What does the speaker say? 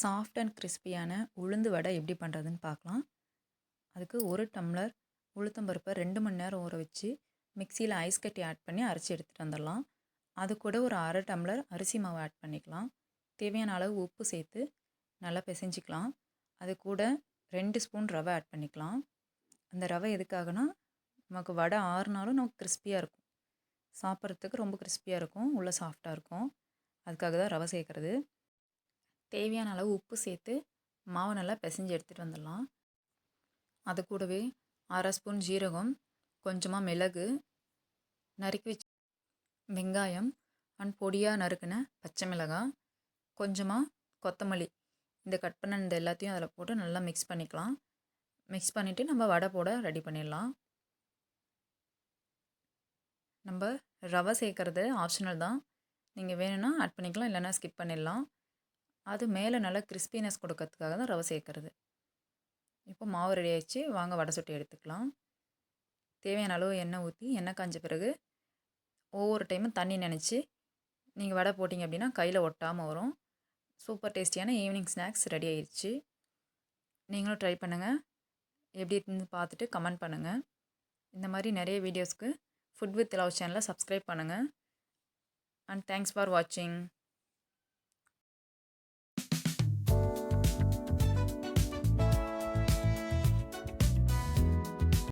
Soft and கிறிஸ்பியான உளுந்து வடை எப்படி பண்ணுறதுன்னு பார்க்கலாம். அதுக்கு ஒரு டம்ளர் உளுத்தம்பருப்பை ரெண்டு மணி நேரம் ஊற வச்சு மிக்சியில் ஐஸ் கட்டி ஆட் பண்ணி அரைச்சி எடுத்துகிட்டு வந்துடலாம். அது கூட ஒரு அரை டம்ளர் அரிசி மாவு ஆட் பண்ணிக்கலாம். தேவையான அளவு உப்பு சேர்த்து நல்லா பிசைஞ்சிக்கலாம். அது கூட ரெண்டு ஸ்பூன் ரவை ஆட் பண்ணிக்கலாம். அந்த ரவை எதுக்காகனா நமக்கு வடை ஆறுனாலும் நமக்கு கிறிஸ்பியாக இருக்கும். சாப்பிட்றதுக்கு ரொம்ப கிறிஸ்பியாக இருக்கும் உள்ளே சாஃப்டாக இருக்கும். அதுக்காக தான் ரவை சேர்க்குறது. தேவையான அளவு உப்பு சேர்த்து மாவை நல்லா பிசைஞ்சு எடுத்துகிட்டு வந்துடலாம். அது கூடவே அரை ஸ்பூன் ஜீரகம் கொஞ்சமாக மிளகு நறுக்கி வச்சு வெங்காயம் அண்ட் பொடியாக நறுக்கின பச்சை மிளகாய் கொஞ்சமாக கொத்தமல்லி. இந்த கட் பண்ண இந்த எல்லாத்தையும் அதில் போட்டு நல்லா மிக்ஸ் பண்ணிக்கலாம். மிக்ஸ் பண்ணிவிட்டு நம்ம வடை போட ரெடி பண்ணிடலாம். நம்ம ரவை சேர்க்குறது ஆப்ஷனல் தான். நீங்கள் வேணும்னா ஆட் பண்ணிக்கலாம் இல்லைன்னா ஸ்கிப் பண்ணிடலாம். அது மேலே நல்லா கிறிஸ்பினஸ் கொடுக்கறதுக்காக தான் ரவை சேர்க்குறது. இப்போ மாவு ரெடி ஆயிடுச்சு. வாங்க வடை சுட்டி எடுத்துக்கலாம். தேவையான அளவு எண்ணெய் ஊற்றி எண்ணெய் காஞ்ச பிறகு ஒவ்வொரு டைமும் தண்ணி நினச்சி நீங்கள் வடை போட்டிங்க அப்படின்னா கையில் ஒட்டாமல் வரும். சூப்பர் டேஸ்டியான ஈவினிங் ஸ்நாக்ஸ் ரெடி ஆயிடுச்சு நீங்களும் ட்ரை பண்ணுங்கள் எப்படி இருந்து பார்த்துட்டு கமெண்ட் பண்ணுங்கள் இந்த மாதிரி நிறைய வீடியோஸ்க்கு ஃபுட் வித் லவ் சேனலை சப்ஸ்கிரைப் பண்ணுங்கள் அண்ட் தேங்க்ஸ் ஃபார் வாட்சிங்